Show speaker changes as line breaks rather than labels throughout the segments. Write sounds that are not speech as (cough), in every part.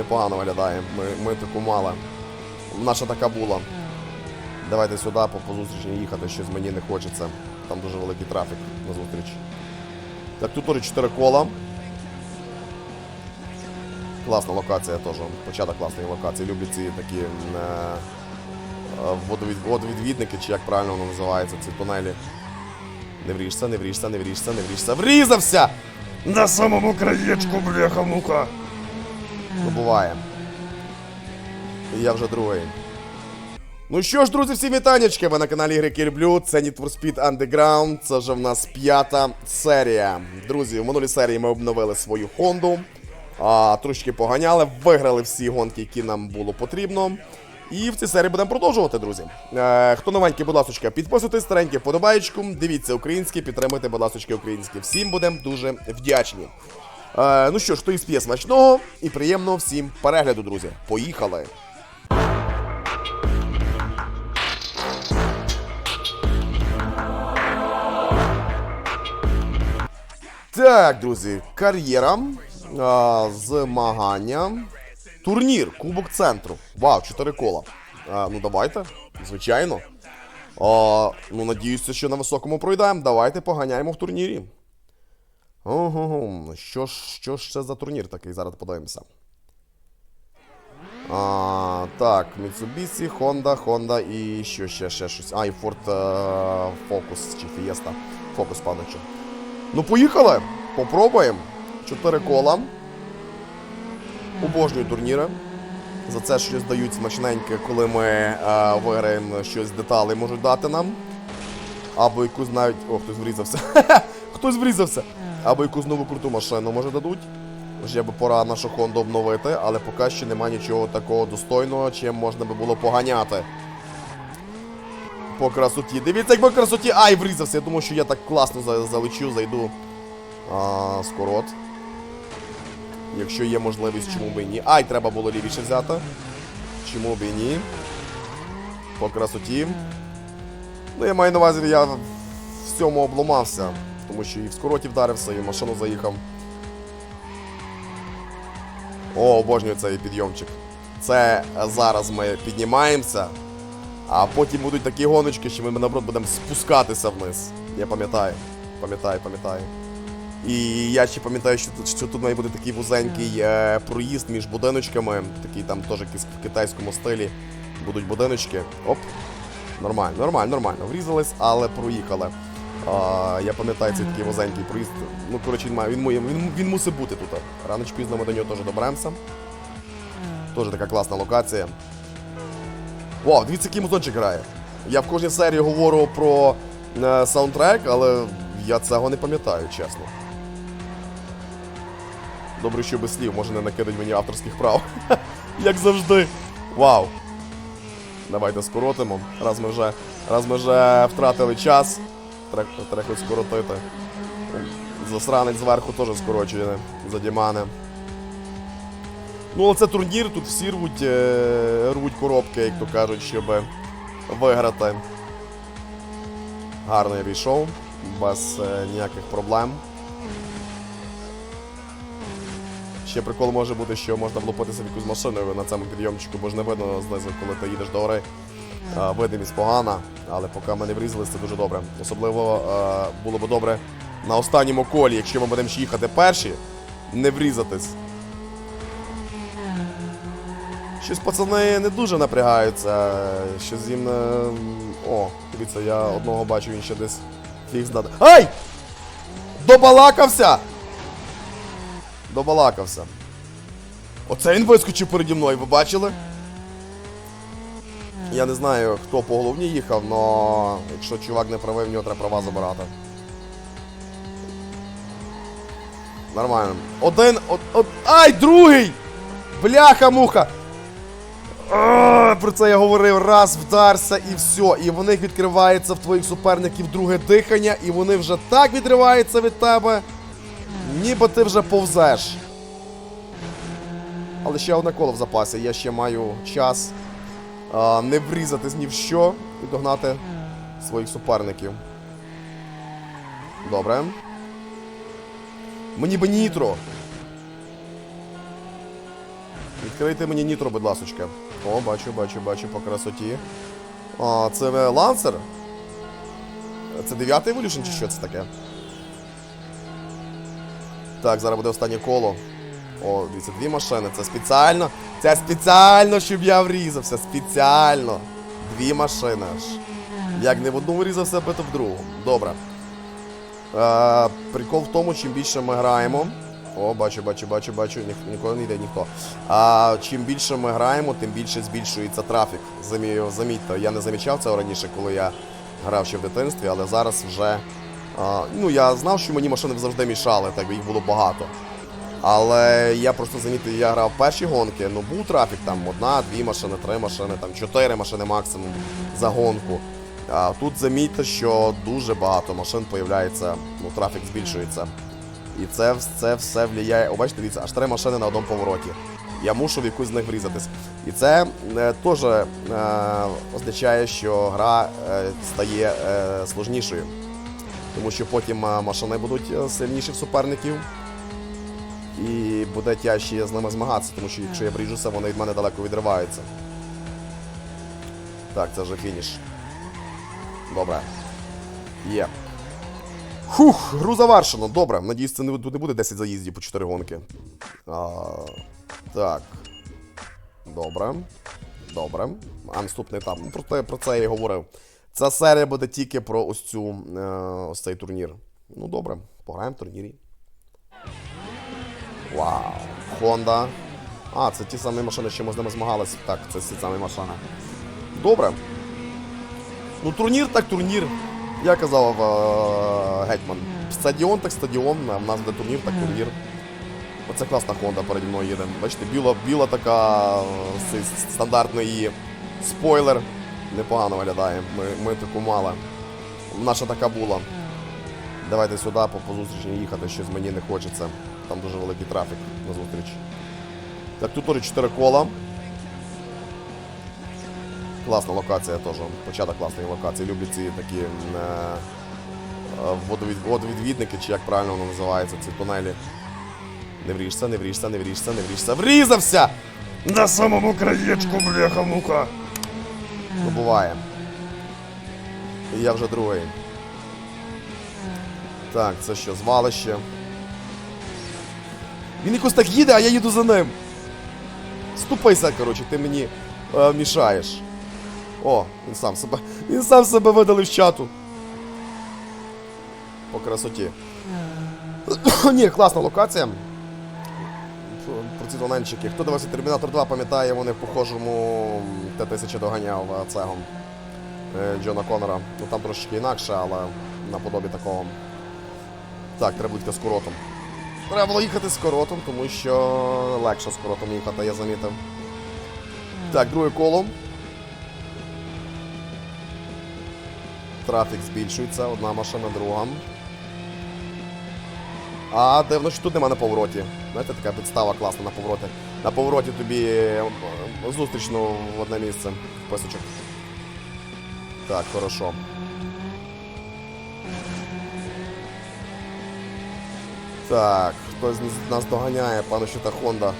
непогано виглядає. Ми, ми таку мали. Наша така була. Давайте сюди по, зустрічі їхати, щось мені не хочеться. Там дуже великий трафік на зустріч. Так, тут теж 4 кола. Класна локація теж. Початок класної локації. Люблю ці такі е, е, водовід, водовідвідники, чи як правильно воно називається, ці тунелі. Не вріжся, не вріжся, не вріжся, не вріжся. Врізався! На самому краєчку, бляха мука. Ну, буває. І я вже другий. Ну що ж, друзі, всі вітанечки, ви на каналі Ігри Люблю. Це Need for Speed Underground. Це вже в нас п'ята серія. Друзі, в минулій серії ми обновили свою Хонду. А, трошки поганяли, виграли всі гонки, які нам було потрібно. І в цій серії будемо продовжувати, друзі. Е, хто новенький, будь ласка, підписуйтесь, старенький вподобаєчку, дивіться українське, підтримуйте, будь ласка, українське. Всім будемо дуже вдячні. Е, ну що ж, хто із п'є смачного і приємного всім перегляду, друзі. Поїхали! Так, друзі, кар'єра, а, змагання, турнір, Кубок центру. Вау, 4 кола. А, ну давайте, звичайно. А, ну, надіюся, що на високому пройдемо. Давайте поганяємо в турнірі. Ого, що ж, що ж це за турнір такий? Зараз подивимося. А, так, Mitsubishi, Honda, Honda і що ще, ще щось. А, і Ford е, Focus чи Fiesta. Focus, паночу. Ну, поїхали! Попробуємо. Чотири кола. Обожнюю турніри. За це щось дають смачненьке, коли ми е, виграємо щось деталі можуть дати нам. Або якусь навіть. О, хтось врізався. (laughs) хтось врізався. Або якусь нову круту машину може дадуть. Вже би пора нашу Хонду обновити, але поки що немає нічого такого достойного, чим можна би було поганяти. По красоті. Дивіться, як по красоті. Ай, врізався. Я думаю, що я так класно залечу, зайду. А, скорот. Якщо є можливість, чому б і ні. Ай, треба було лівіше взяти. Чому б і ні. По красоті. Ну, я маю на увазі, я в всьому обломався. Тому що і в скороті вдарився, і в машину заїхав. О, обожнюю цей підйомчик. Це зараз ми піднімаємося, а потім будуть такі гоночки, що ми наоборот будемо спускатися вниз. Я пам'ятаю. Пам'ятаю, пам'ятаю. І я ще пам'ятаю, що тут, що тут має бути такий вузенький е, проїзд між будиночками, такий там теж в китайському стилі будуть будиночки. Оп. Нормально, нормально, нормально. Врізались, але проїхали. А, я пам'ятаю цей такий вузенький проїзд. Ну, коротше, він має, він, він, він мусить бути тут. Рано чи пізно ми до нього теж доберемося. Теж така класна локація. Вау, дивіться, який музончик грає. Я в кожній серії говорю про е, саундтрек, але я цього не пам'ятаю, чесно. Добре, що без слів, може не накидать мені авторських прав. (laughs) Як завжди. Вау. Давайте скоротимо. Раз ми вже, раз ми вже втратили час. Треба, скоротити. Засранець зверху теж скорочує задімане. Ну, але це турнір, тут всі рвуть, е, рвуть коробки, як то кажуть, щоб виграти. Гарно я війшов, без е, ніяких проблем. Ще прикол може бути, що можна влупитися в якусь машину на цьому підйомчику, бо ж не видно знизу, коли ти їдеш до гори. Е, Видимість погана, але поки ми не врізались, це дуже добре. Особливо е, було б добре на останньому колі, якщо ми будемо ще їхати перші, не врізатись. Щось пацани не дуже напрягаються. Щось їм. е, О, дивіться, я одного бачу, він ще десь фіг здати. Ай! Добалакався! Добалакався. Оце він вискочив переді мною, ви бачили? Я не знаю, хто по головні їхав, але якщо чувак не правий, в нього треба права забирати. Нормально. Один. Од, од... Ай, другий! Бляха-муха! Про це я говорив, раз вдарся і все. І в них відкривається в твоїх суперників друге дихання, і вони вже так відриваються від тебе, ніби ти вже повзеш. Але ще одне коло в запасі, я ще маю час не врізатись ні в що і догнати своїх суперників. Добре. Мені би нітро. Відкрийте мені нітро, будь ласочка. О, бачу, бачу, бачу по красоті. А, це лансер? Це 9 Evolution чи що це таке? Так, зараз буде останнє коло. О, дивіться, дві машини. Це спеціально. Це спеціально, щоб я врізався. Спеціально. Дві машини аж. Як не в одну врізався, то в другу. Добре. Е, прикол в тому, чим більше ми граємо. О, бачу, бачу, бачу, бачу, Ні, ніколи не йде ніхто. А чим більше ми граємо, тим більше збільшується трафік. Замі, замітьте, я не замічав цього раніше, коли я грав ще в дитинстві, але зараз вже. А, ну, я знав, що мені машини завжди мішали, так їх було багато. Але я просто замітив, я грав перші гонки, ну був трафік там одна, дві машини, три машини, там чотири машини максимум за гонку. А тут замітьте, що дуже багато машин появляється, ну трафік збільшується. І це, це все впливає. О, бачите, дивіться, аж три машини на одному повороті. Я мушу в якусь з них врізатись. І це е, теж е, означає, що гра е, стає е, сложнішою. Тому що потім е, машини будуть е, сильніші в суперників. І буде тяжче з ними змагатися, тому що якщо я вріжуся, вони від мене далеко відриваються. Так, це вже фініш. Добре. Є. Фух, гру завершено. Добре. Надіюсь, це не, буде 10 заїздів по 4 гонки. А, так. Добре. Добре. А наступний етап. Ну, про, про це я і говорив. Ця серія буде тільки про ось цю е, ось цей турнір. Ну добре, пограємо в турнірі. Вау. Honda. А, це ті самі машини, що ми з ними змагалися. Так, це ті самі машини. Добре. Ну, турнір так турнір. Я казав е, гетьман. Стадіон так стадіон, в нас де турнір, так турнір. Оце класна Honda переді мною їде. Бачите, біла, біла така е, цей стандартний її спойлер. Непогано виглядає. Ми, ми таку мали. Наша така була. Давайте сюди по, по зустрічі їхати, щось мені не хочеться. Там дуже великий трафік на зустріч. Так, тут теж 4 кола. Класна локація теж. Початок класної локації. Люблю ці такі е, е, водовід, водовідвідники, чи як правильно воно називається, ці тунелі. Не вріжся, не вріжся, не вріжся, не вріжся. Врізався! На самому краєчку, бляха муха. Ну буває. І я вже другий. Так, це що, звалище. Він якось так їде, а я їду за ним. Ступайся, коротше, ти мені е, мішаєш. О, він сам себе. (laughs) Він сам себе видалив з чату. По красоті. (coughs) Ні, класна локація. Про ці тоненчики. Хто дивився Термінатор 2, пам'ятає, вони в похожому Т-1000 доганяв е, цего е, Джона Коннора. Ну там трошечки інакше, але наподобі такого. Так, треба бути з коротом. Треба було їхати з коротом, тому що легше з коротом їхати, я замітив. Так, друге коло. Трафік збільшується, одна машина, друга. А дивно, що тут нема на повороті. Знаєте, така підстава класна на повороті. На повороті тобі е, зустрічну в одне місце. Писочок. Так, хорошо. Так, хтось нас доганяє, пане, що та Honda.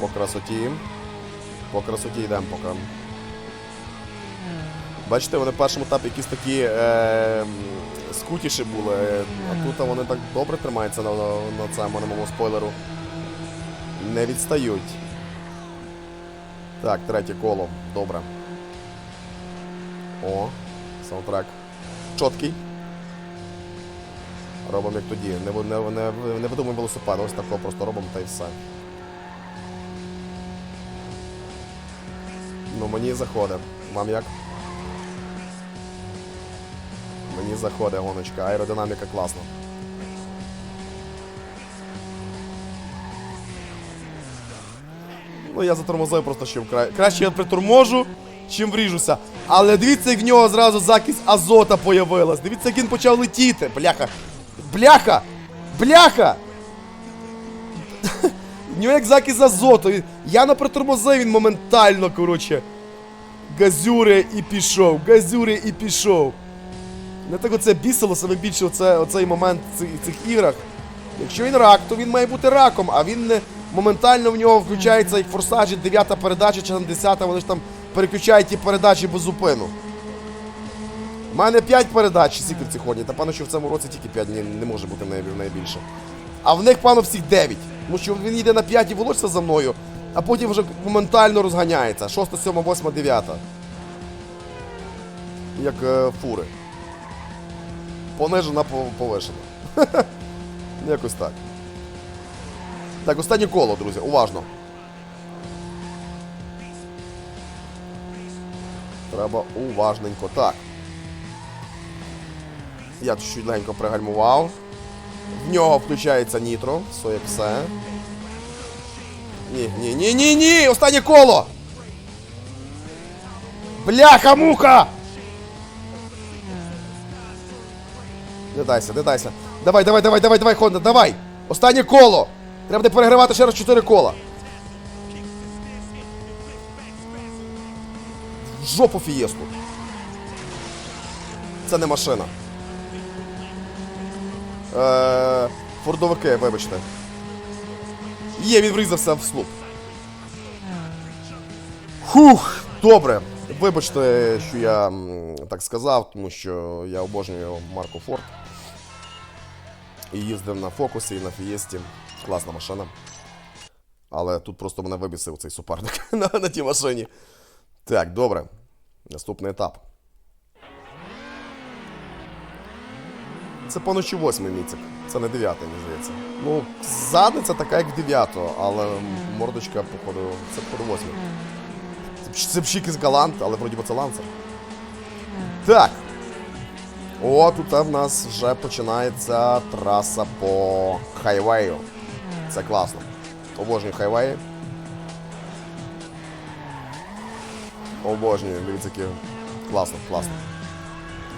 По красоті. По красоті йдемо поки. Бачите, вони в першому етапі якісь такі е, скутіші були, е, а тут вони так добре тримаються на, на, на цьому на моєму спойлеру. Не відстають. Так, третє коло. Добре. О, саундтрек. Чоткий. Робимо як тоді. Не, не, не, не видумуємо велосипед, ось такого просто робимо та й все. Ну мені заходить. Вам як? Мені заходить гоночка, аеродинаміка класна. Ну я затормозив просто ще вкрай. Краще я приторможу, чим вріжуся. Але дивіться, як в нього зразу закись азота появилась. Дивіться, як він почав летіти. Бляха. Бляха! Бляха! В нього як закись азоту. Я на притормозив, він моментально, коротше. Газюри і пішов, газюри і пішов. Не так оце бісило саме більше оце, оцей момент в цих, цих іграх. Якщо він рак, то він має бути раком, а він не моментально в нього включається як форсажі, 9 передача чи там 10, вони ж там переключають ті передачі без зупину. У мене 5 передач, цій ході, та певно, що в цьому році тільки 5 не, не може бути найбільше. А в них, певно, всіх 9. Тому що він йде на 5 і волочиться за мною, а потім вже моментально розганяється. 6, 7, 8, 9. Як е, фури. Понижена, пов- повишена. (laughs) Якось так. Так, останнє коло, друзі, уважно. Треба уважненько. Так. Я тут чуть легенько пригальмував. В нього включається нітро, все все. Ні, ні, ні, ні, ні! Останнє коло! Бляха, муха! Не дайся, не дайся. Давай, давай, давай, давай, давай, Хонда, давай! Останнє коло! Треба буде перегравати ще раз 4 кола. Жопу фієсту. Це не машина. Е, фордовики, вибачте. Є, він врізався в слуп. Хух, добре. Вибачте, що я так сказав, тому що я обожнюю Марку Форд. І їздив на фокусі і на фієсті. Класна машина. Але тут просто мене вибісив цей суперник (laughs) на, на тій машині. Так, добре. Наступний етап. Це поночі восьмий міцик. Це не дев'ятий, мені здається. Ну, задниця така, як дев'ятого, але мордочка, походу, це походу восьмий. Це пшік із Галант, але вроді би це ланцер. Так. О, тут в нас вже починається траса по хайвею. Це класно. Обожнюю хайвеї. Обожнюю, дивіться, які. Класно, класно.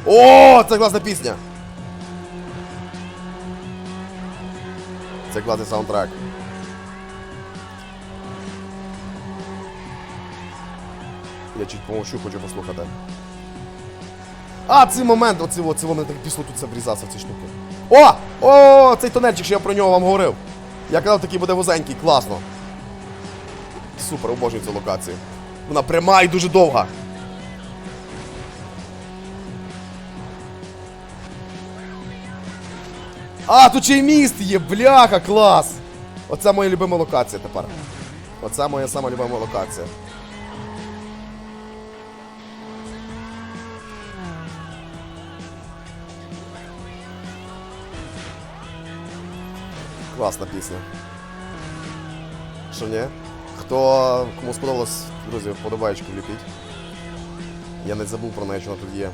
О, це класна пісня! Це класний саундтрек. Я чуть помовчу, хочу послухати. А, цей момент, оці, оці вони так пішло тут це врізався ці штуки. О! О, цей тунельчик, що я про нього вам говорив. Я казав, такий буде вузенький, класно. Супер, обожнюю цю локацію. Вона пряма і дуже довга. А, тут ще й міст є, бляха, клас! Оце моя любима локація тепер. Оце моя сама любима локація. Класна пісня. Що ні? Хто кому сподобалось, друзі, вподобаєчку вліпіть. Я не забув про неї, що вона тут є.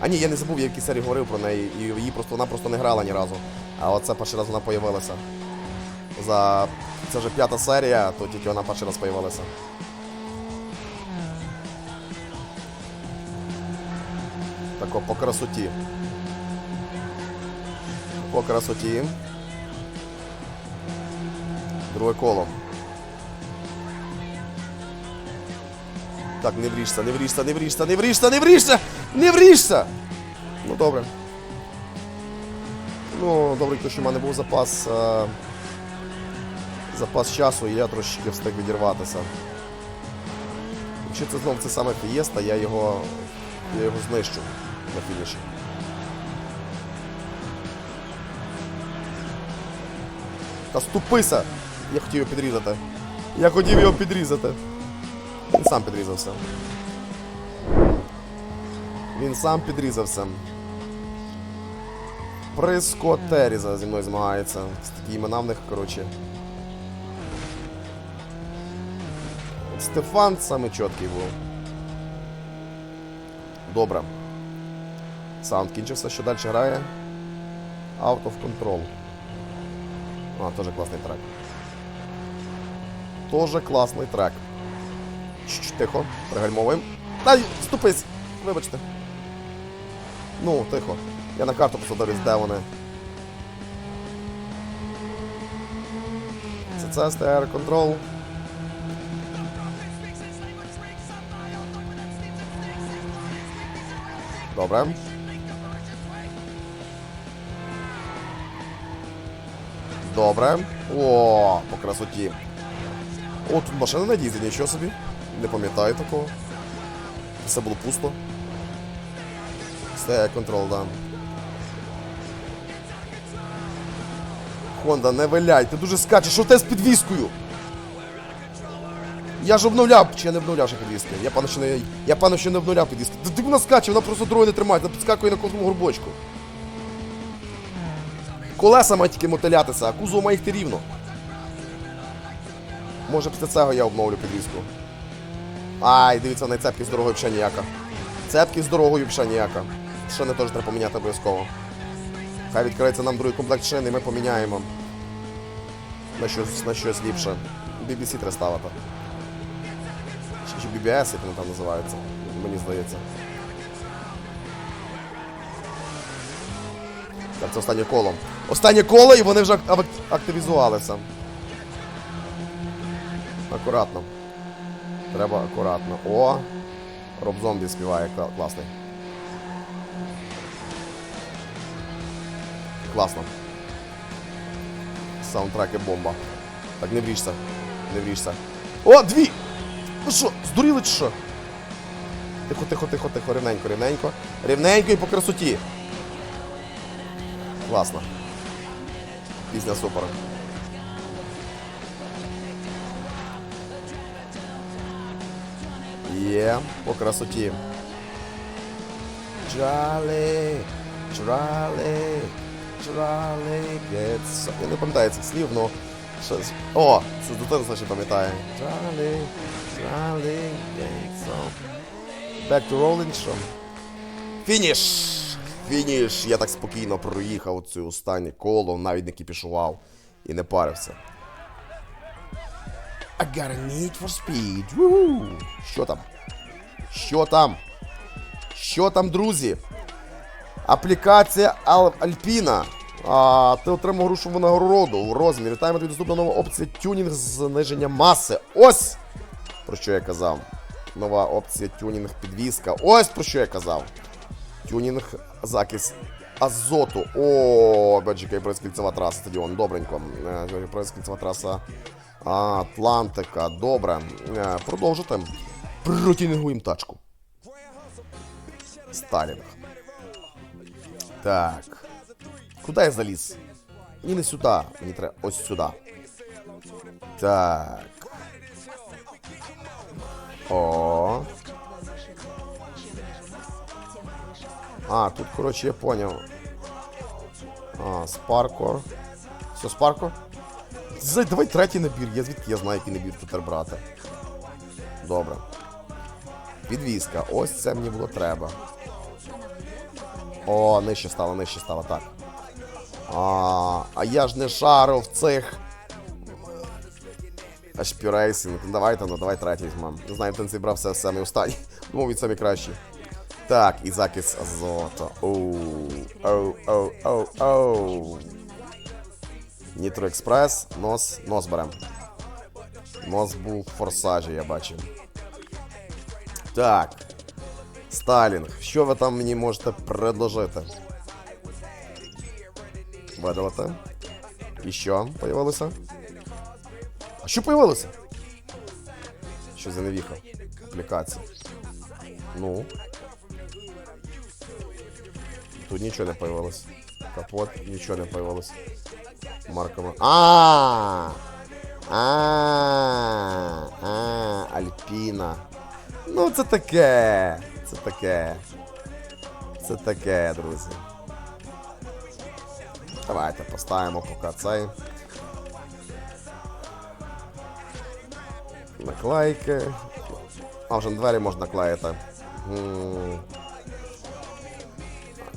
А ні, я не забув, я в якій серії говорив про неї, і її просто вона просто не грала ні разу. А оце перший раз вона появилася. За. Це вже п'ята серія, то тільки вона перший раз появилася. Тако по красоті. По красоті. Друге коло. Так, не вріжся, не вріжся, не вріжся, не вріжся, не вріжся! Не вріжся! Ну добре. Ну, добре, що в мене був запас. Е... Запас часу, і я трошечки встиг відірватися. Якщо це знову це саме фієста, я його. Я його знищу на фініші. Та ступися! Я хотів його підрізати. Я хотів його підрізати. Він сам підрізався. Він сам підрізався. Приско Теріза зі мною змагається. З такі імена в них, коротше. Стефан саме чіткий був. Добре. Саунд кінчився, що далі грає. Out of Control. А, теж класний трек. Тоже класний трек. Чуть-чуть тихо, пригальмовуємо. Дай, ступись! Вибачте. Ну, тихо. Я на карту посадив, де вони. Це це STR Control. Добре. Добре. О, по красоті. О, тут машина на дізелі, нічого собі. Не пам'ятаю такого. Все було пусто. Все, контрол, да. Хонда, не виляй, ти дуже скачеш, що те з підвіскою? Я ж обновляв, чи я не обновляв ще підвіски? Я певно, що не, я певно, що не обновляв підвіски. Ти, вона скаче, вона просто дороги не тримає, вона підскакує на кожному горбочку. Колеса мають тільки мотилятися, а кузов має йти рівно. Може після цього я обновлю підвіску. Ай, дивіться, на цепки з дорогою взагалі ніяка. Цепки з дорогою взагалі ніяка. Шини теж треба поміняти обов'язково. Хай відкриється нам другий комплект шин і ми поміняємо. На щось, на щось ліпше. BBC треба ставити. Чи, BBS, як вони там називаються, мені здається. Так, це останнє коло. Останнє коло і вони вже ак- ак- активізувалися. Акуратно. Треба акуратно. О! Роб зомбі співає класний. Класно. Саундтреки бомба. Так, не вріжся. Не вріжся. О, дві! Ну що, здуріли чи що? Тихо, тихо, тихо, тихо, рівненько, рівненько. Рівненько і по красоті. Класно. Пісня супер. Є, по красоті. Чрали, чрали, Я не пам'ятаю цих слів, но щось. О, це дитина значить пам'ятає. Back to rolling show. Фініш! Фініш! Я так спокійно проїхав цю останнє коло, навіть не кіпішував і не парився. I got a need for speed. Woo! Що там? Що там? Що там, друзі? Аплікація Ал- Альпіна. А, ти отримав грошову нагороду у розмірі. Вітаємо тобі доступна нова опція тюнінг зниження маси. Ось! Про що я казав. Нова опція тюнінг підвізка. Ось про що я казав. Тюнінг закис азоту. О, бачите, кільцева траса стадіон. Добренько. Е, кільцева траса Атлантика. Добре. Е, Продовжити. Протюнінгуємо тачку. Сталінг. Так. Куди я заліз? Мені не сюди. Мені треба ось сюди. Так. О. А, тут, коротше, я поняв. А, спаркор. Все, спаркор? Давай третій набір. Я звідки я знаю, який набір тепер брати. Добре. Підвізка. Ось це мені було треба. О, нижче стало, нижче стало, так. А, а я ж не шарив в цих. Аж пюрейсинг. Давайте, ну давай третій візьмем. Не знаю, він зібрав все самий останній. (laughs) Думав, він самий кращий. Так, і закис азоту. Оу, оу, оу, оу, оу. Нітро Експрес, нос, нос берем. Нос був в форсажі, я бачив. Так. Сталінг. Що ви там мені можете предложити? Видалити. І що появилося? А що появилося? Що за невіха? Аплікація. Ну. Тут нічого не появилось. Капот, нічого не появилось. Маркова. А! А! А! Альпіна. Ну, це таке. Це таке. Це таке, друзі. Давайте поставимо поки цей. Наклейки. А, вже на двері можна клеїти.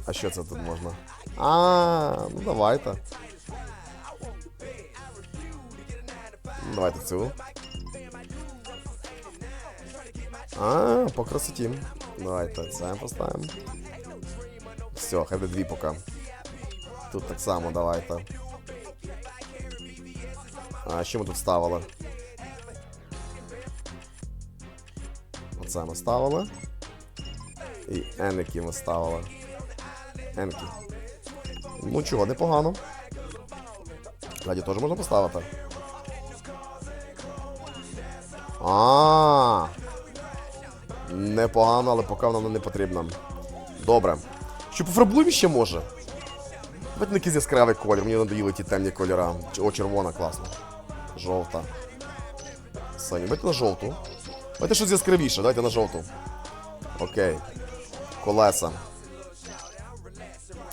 А що це тут можна? А, ну давайте. Давайте цю. А, по красоті. Давайте це поставимо. Все, хай дві поки. Тут так само давайте. А що ми тут ставили? Оце ми ставили. І еники ми ставили. Енки. Ну чого, непогано. Ззаді теж можна поставити. А. Непогано, але поки вона не потрібна. Добре. Що пофарбуємо ще може? На якийсь яскравий колір, мені надоїли ті темні кольора. О, червона, класно. Жовта. Саня, давайте на жовту. Давайте щось яскравіше, давайте на жовту. Окей. Колеса.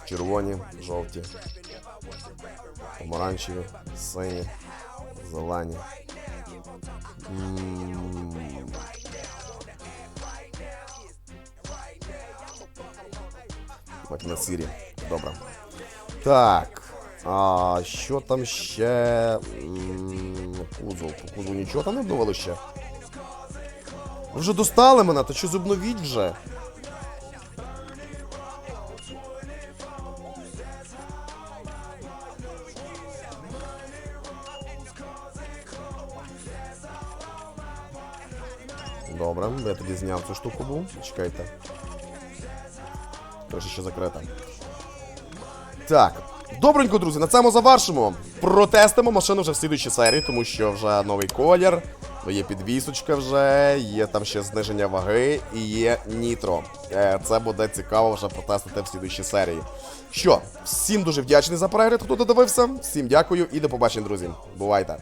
Червоні, жовті. Помаранчеві, сині, зелені. М. Давайте на сірі. Добре. Так. А що там ще? Кузов. По кузову нічого там не обновили ще. Ви вже достали мене, то що обновіть вже? Добре, я тоді зняв цю штуку був. Чекайте. Тож закрита. Так. Добренько, друзі, на цьому завершимо. Протестимо машину вже в слідуючій серії, тому що вже новий колір, є підвісочка вже, є там ще зниження ваги і є нітро. Е, Це буде цікаво вже протестити в слідуючій серії. Що, всім дуже вдячний за перегляд, хто додивився. Всім дякую і до побачення, друзі. Бувайте!